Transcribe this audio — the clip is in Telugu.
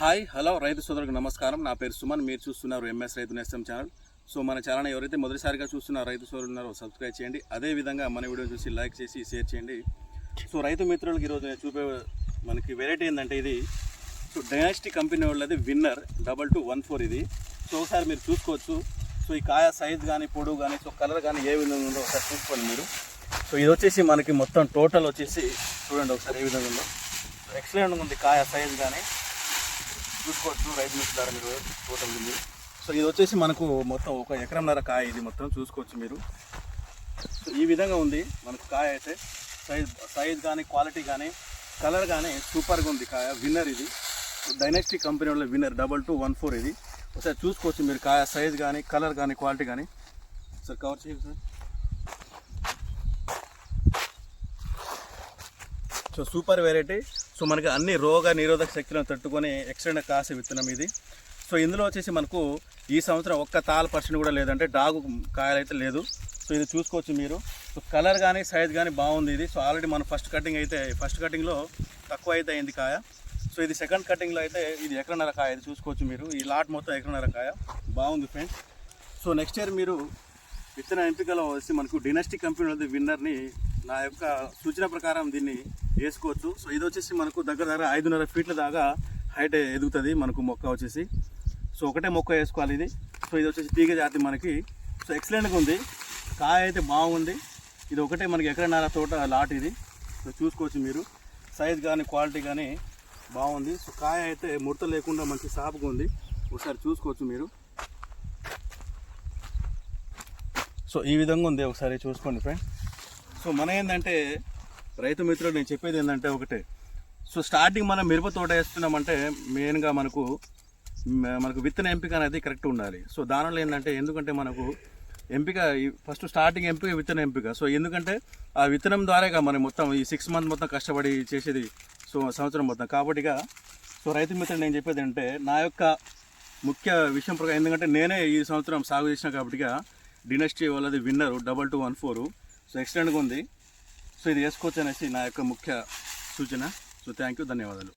హాయ్ హలో రైతు సోదరులకు నమస్కారం. నా పేరు సుమన్. మీరు చూస్తున్నారు ఎంఎస్ రైతు నేస్తం ఛానల్. సో మన ఛానల్ ఎవరైతే మొదటిసారిగా చూస్తున్న రైతు సోదరులు ఉన్నారో సబ్స్క్రైబ్ చేయండి. అదే విధంగా మన వీడియో చూసి లైక్ చేసి షేర్ చేయండి. సో రైతు మిత్రులకు ఈరోజు నేను చూపే మనకి వెరైటీ ఏంటంటే ఇది. సో డైనాస్టీ కంపెనీ వాళ్ళది winner double two one four ఇది. సో ఒకసారి మీరు చూసుకోవచ్చు. సో ఈ కాయ సైజ్ కానీ పొడవు కానీ సో కలర్ కానీ ఏ విధంగా ఉందో ఒకసారి చూసుకోండి మీరు. సో ఇది వచ్చేసి మనకి మొత్తం టోటల్ వచ్చేసి చూడండి ఒకసారి ఏ విధంగా ఉందో. ఎక్సలెంట్ ఉంది కాయ సైజ్ కానీ చూసుకోవచ్చు రైతు మిత్రులారా మీరు తోట ఉంది సో ఇది వచ్చేసి మనకు మొత్తం ఒక ఎకరంన్నర కాయ ఇది మొత్తం చూసుకోవచ్చు మీరు. సో ఈ విధంగా ఉంది మనకు కాయ అయితే. సైజ్ సైజ్ కానీ క్వాలిటీ కానీ కలర్ కానీ సూపర్గా ఉంది కాయ విన్నర్ ఇది. డైనాస్టీ కంపెనీ వాళ్ళ winner double two one four ఇది. ఒకసారి చూసుకోవచ్చు మీరు కాయ సైజ్ కానీ కలర్ కానీ క్వాలిటీ కానీ. సార్ కవర్ చేయండి sir. So super variety. So మనకి అన్ని రోగ నిరోధక శక్తులను తట్టుకొని ఎక్స్టెండ్ కాసే విత్తనం ఇది. సో ఇందులో వచ్చేసి మనకు ఈ సంవత్సరం ఒక్క తాల పర్సెంట్ కూడా లేదంటే డాగు కాయలు అయితే లేదు. సో ఇది చూసుకోవచ్చు మీరు. సో కలర్ కానీ సైజ్ కానీ బాగుంది ఇది. సో ఆల్రెడీ మన ఫస్ట్ కటింగ్ అయితే ఫస్ట్ కటింగ్లో తక్కువ అయితే అయింది కాయ. సో ఇది సెకండ్ కటింగ్లో అయితే ఇది ఎకరన్నర కాయ ఇది చూసుకోవచ్చు మీరు. ఈ లాట్ మొత్తం ఎకరన్నర కాయ. బాగుంది ఫ్రెండ్స్. సో నెక్స్ట్ ఇయర్ మీరు విత్తన ఎంపికలో వచ్చి మనకు డినాస్టిక్ కంపెనీ వాళ్ళది విన్నర్ని నా యొక్క సూచన ప్రకారం దీన్ని వేసుకోవచ్చు. సో ఇది వచ్చేసి మనకు దగ్గర దగ్గర ఐదున్నర ఫీట్ల దాకా హైట్ ఎదుగుతుంది మనకు మొక్క వచ్చేసి. సో ఒకటే మొక్క వేసుకోవాలి ఇది. సో ఇది వచ్చేసి తీగ జాతి మనకి. సో ఎక్సలెంట్గా ఉంది. కాయ అయితే బాగుంది. ఇది ఒకటే మనకి ఎకరన్నర తోట లాట్ ఇది. సో చూసుకోవచ్చు మీరు. సైజ్ కానీ క్వాలిటీ కానీ బాగుంది. సో కాయ అయితే ముడత లేకుండా మంచి సాపుగా ఉంది. ఒకసారి చూసుకోవచ్చు మీరు. సో ఈ విధంగా ఉంది. ఒకసారి చూసుకోండి ఫ్రెండ్ సో మన ఏంటంటే రైతు మిత్రులు నేను చెప్పేది ఏంటంటే ఒకటే. సో స్టార్టింగ్ మనం మిరప తోట వేస్తున్నామంటే మెయిన్గా మనకు మనకు విత్తన ఎంపిక అనేది కరెక్ట్ ఉండాలి. సో దానివల్ల ఏంటంటే ఎందుకంటే మనకు ఎంపిక ఫస్ట్ స్టార్టింగ్ ఎంపిక విత్తన ఎంపిక. సో ఎందుకంటే ఆ విత్తనం ద్వారాగా మనం మొత్తం ఈ సిక్స్ మంత్ మొత్తం కష్టపడి చేసేది సో సంవత్సరం మొత్తం. కాబట్టిగా సో రైతు మిత్రుడు నేను చెప్పేది అంటే నా యొక్క ముఖ్య విషయం ప్రకారం ఎందుకంటే నేనే ఈ సంవత్సరం సాగు చేసిన కాబట్టిగా డినస్టీ వాళ్ళది winner double two one four so ఎక్స్టెండ్గా ఉంది. సో ఇది వేసుకోవచ్చు అనేసి నా యొక్క ముఖ్య సూచన. సో థ్యాంక్ యూ ధన్యవాదాలు.